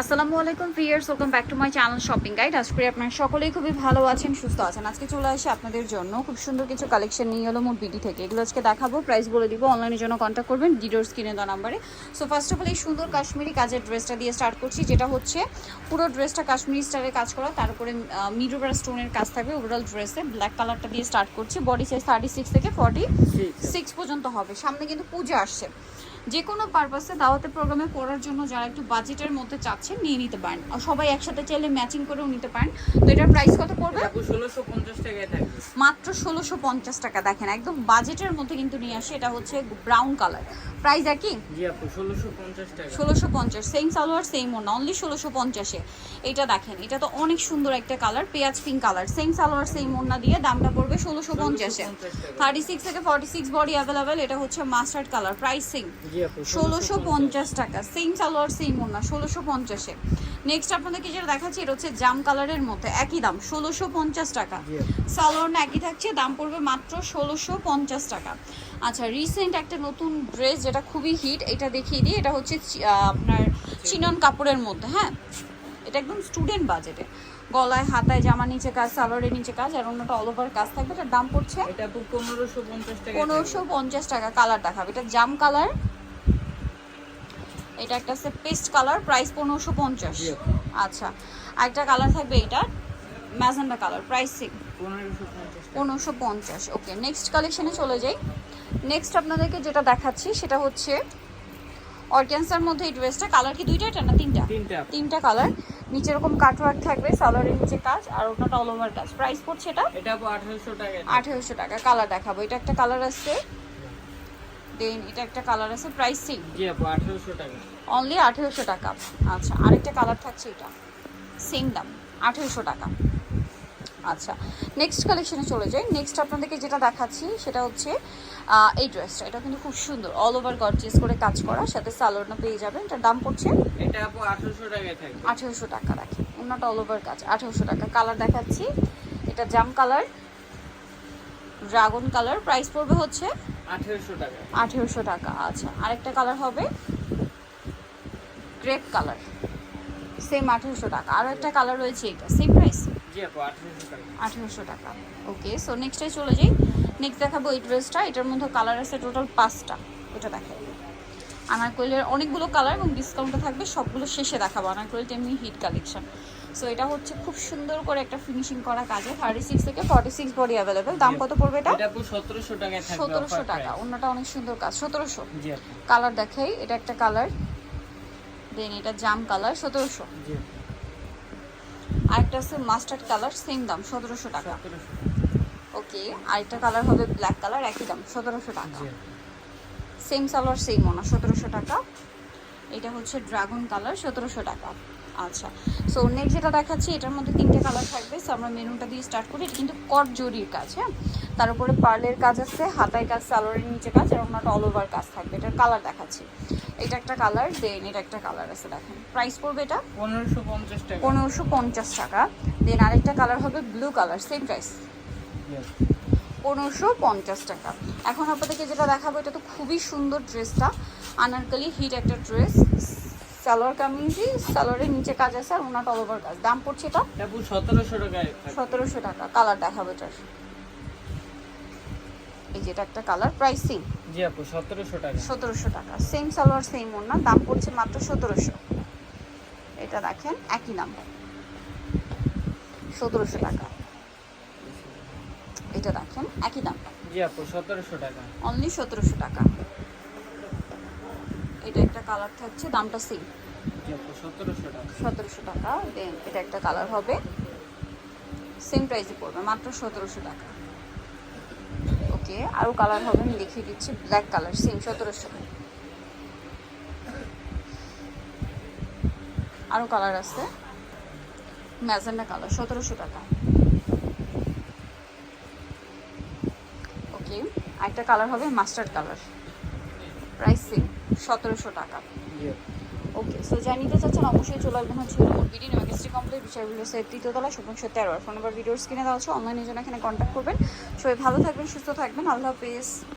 আসসালামু আলাইকুম viewers welcome back to my channel shopping guide আজ করি আপনারা সকলেই খুবই ভালো আছেন সুস্থ আছেন। আজকে চলে আসি আপনাদের জন্য খুব সুন্দর কিছু কালেকশন নিয়ে এলো মোট বিডি থেকে। এগুলো আজকে দেখাবো প্রাইস বলে দিব অনলাইনের জন্য কন্ট্যাক্ট করবেন ডিডোর স্ক্রিনে দেওয়া নাম্বারে সো ফার্স্ট অফ অল এই সুন্দর কাশ্মীরি কাজের ড্রেসটা দিয়ে স্টার্ট করছি যেটা হচ্ছে পুরো ড্রেসটা কাশ্মীরি স্টাইলে কাজ করা তারপরে মিডোবার স্টোনের কাজ থাকবে ওভারঅল ড্রেসে ব্ল্যাক কালারটা দিয়ে স্টার্ট করছি। বডি সাইজ থার্টি সিক্স থেকে ফর্টি সিক্স পর্যন্ত হবে। সামনে কিন্তু পূজা আসছে। যে কোনো পারপাসে দাওয়াতে প্রোগ্রামে পড়ার জন্য যারা একটু বাজেটের মধ্যে চাচ্ছেন নিয়ে নিতে পারেন। আর সবাই একসাথে চাইলে ম্যাচিং করেও নিতে পারেন। তো এটার প্রাইস কত পড়বে? মাত্র ষোলোশো পঞ্চাশ টাকা দেখেন একদম বাজেটের মধ্যে কিন্তু নিয়ে আসে। এটা হচ্ছে ব্রাউন কালার প্রাইস একই? জি আপু ষোলোশো পঞ্চাশ সেম সালোয়ার সেম ওনা অনলি ষোলোশো পঞ্চাশে। এটা দেখেন এটা তো অনেক সুন্দর একটা কালার পেঁয়াজ pink colour same salwar same ওনা দিয়ে দামটা পড়বে ষোলোশো পঞ্চাশে। 1650 টাকা। থার্টি সিক্স থেকে ফর্টি সিক্স বডি অ্যাভেলেবেল এটা হচ্ছে মাস্টার্ড কালার প্রাইস সেম ষোলোশো পঞ্চাশ। টাকা সেম সালোয়ার সেম ওনা ষোলোশো পঞ্চাশে। নেক্সট আপনাদেরকে যেটা দেখাচ্ছি এটা হচ্ছে জাম কালারের মধ্যে একই দাম ষোলোশো পঞ্চাশ টাকা। সালোয়ার না একই থাকছে দাম পড়বে মাত্র ষোলোশো পঞ্চাশ টাকা। আচ্ছা রিসেন্ট একটা নতুন ড্রেস যেটা খুবই হিট এটা দেখিয়ে দিই এটা হচ্ছে আপনার চিনন কাপড়ের মধ্যে হ্যাঁ? এটা একদম স্টুডেন্ট বাজেটে গলায় হাতায় জামা নিচে কাজ সালোয়ারের নিচে কাজ আর অন্যটা অল ওভার কাজ থাকবে এটার দাম পড়ছে এটা পনেরোশো পঞ্চাশ টাকা। পনেরোশো পঞ্চাশ টাকা কালার দেখাবে। এটা জাম কালার এটা একটা হচ্ছে পেস্ট কালার প্রাইস পনেরোশো পঞ্চাশ। আচ্ছা আরেকটা কালার থাকবে এটা ম্যাজেন্ডা কালার প্রাইস পনেরোশো পঞ্চাশ। টাকা ওকে নেক্সট কালেকশানে চলে যাই। নেক্সট আপনাদেরকে যেটা দেখাচ্ছি সেটা হচ্ছে অর্গ্যান্সার মধ্যে এই ড্রেসটা কালার কি দুইটা এটা না তিনটা? তিনটা। কালার নিচে এরকম কাটওয়ার্ক থাকবে সালোয়ারের নিচে কাজ আর ওটা অল ওভার কাজ। প্রাইস পড়ছে এটা? এটা আপু আঠারোশো টাকায় থাকবে। আঠেরোশো টাকা কালার দেখাবো। এটা একটা কালার আছে দেন এটা একটা কালার আছে প্রাইস সেম জি আপু আঠারোশো টাকা। অনলি আঠেরোশো টাকা। আচ্ছা আরেকটা কালার থাকছে এটা। সেম দাম আঠেরোশো টাকা। আচ্ছা নেক্সট কালেকশনে চলে যাই। নেক্সট আপনাদেরকে যেটা দেখাচ্ছি সেটা হচ্ছে এই ড্রেসটা এটা কিন্তু খুব সুন্দর। অল ওভার গর্জিয়াস করে কাজ করা সাথে সালোয়ারটা পেয়ে যাবেন। এটার দাম পড়ছে এটা আপু আঠারোশো টাকায় থাকবে। আঠেরোশো টাকা রাখি। অন্যটা অল ওভার কাজ আঠেরোশো টাকা। কালার দেখাচ্ছি। এটা জাম কালার ড্রাগন কালার প্রাইস পড়বে হচ্ছে আঠারোশো টাকা। আচ্ছা। আরেকটা কালার হবে গ্রেপ কালার সেম আঠেরোশো টাকা। আরও একটা কালার রয়েছে এটা সেম প্রাইস জি আপু আঠারোশো টাকা। ওকে সো নেক্সটে চলে যাই। নেক্সট দেখাবো এই ড্রেসটা এটার মধ্যে কালার আছে টোটাল পাঁচটা। এটা দেখাই। আনারকলির অনেকগুলো কালার এবং ডিসকাউন্টে থাকবে সবগুলো শেষে দেখাবো। আনারকলিটা এমনি হিট কালেকশন সো এটা হচ্ছে খুব সুন্দর করে একটা ফিনিশিং করা কাজে থার্টি সিক্স থেকে ফর্টি সিক্স বডি অ্যাভেলেবেল দাম কত পড়বে এটা? সতেরোশো থাকবে সতেরোশো টাকা। অন্যটা অনেক সুন্দর কাজ। সতেরোশো। কালার দেখাই। এটা একটা কালার দেন এটা জাম কালার সতেরোশো। আরেকটা আছে মাস্টার্ড কালার সেম দাম সতেরোশো টাকা। ওকে আরেকটা কালার হবে ব্ল্যাক কালার একই দাম সতেরোশো টাকা। সেম সালোয়ার সেম ওনা সতেরোশো টাকা। এটা হচ্ছে ড্রাগন কালার সতেরোশো টাকা। আচ্ছা সো নেক্সট যেটা দেখাচ্ছি এটার মধ্যে তিনটে কালার থাকবে। সো আমরা মেনুটা দিয়ে স্টার্ট করি। এটা কিন্তু কট জরির কাজ হ্যাঁ? তার উপরে পার্লের কাজ আছে হাতায় কাজ সালোয়ারের নিচে কাজ আর ওনাটা অল ওভার কাজ থাকবে। এটার কালার দেখাচ্ছি। এটা একটা কালার দেন এটা একটা কালার আছে দেখেন। প্রাইস পড়বে এটা? পনেরোশো পঞ্চাশ টাকা। পনেরোশো পঞ্চাশ টাকা। দেন আরেকটা কালার হবে ব্লু কালার সেম প্রাইস। পনেরোশো পঞ্চাশ টাকা। এখন আপনাদেরকে যেটা দেখাবো এটা তো খুবই সুন্দর ড্রেসটা। আনারকালি হিট একটা ড্রেস। সালোয়ার কামিজি সালোয়ারের নিচে কাজ আছে আর ওনার অল ওভার কাজ। দাম পড়ছে এটা? সতেরোশো টাকা সতেরোশো টাকা। কালার দেখাবো এটার। এই যে এটা একটা কালার প্রাইসিং জি আপু সতেরোশো টাকা। সতেরোশো টাকা। সেম সালোয়ার সেম দাম পড়ছে মাত্র সতেরোশো। এটা দেখেন একই দাম সতেরোশো টাকা। এটা দেখেন একই দাম জি আপু সতেরোশো টাকা। অনলি সতেরোশো টাকা। এটা একটা কালার থাকছে দামটা সেম জি আপু সতেরোশো টাকা। সতেরোশো টাকা দেন এটা একটা কালার হবে। সেম প্রাইসে পড়বে মাত্র সতেরোশো টাকা। ওকে আরও কালার হবে আমি দেখিয়ে দিচ্ছি ব্ল্যাক কালার সেম সতেরোশো আরও কালার আছে। ম্যাজেন্ডা কালার সতেরোশো টাকা। ওকে একটা কালার হবে মাস্টার্ড কালার প্রাইস সেম সতেরোশো টাকা। ওকে সো যা নিতে চাচ্ছেন অবশ্যই চলে আসবেন হচ্ছে বিডি নেমাকেস্ট্রি কমপ্লিট ভিডিও সেট তৃতীয়তলা শোভন তেরো আর ফোন নাম্বার ভিডিওর স্ক্রিনে দেওয়া আছে অনলাইনের জন্য এখানে কন্ট্যাক্ট করবেন। সবাই ভালো থাকবেন সুস্থ থাকবেন আল্লাহ হাফিজ।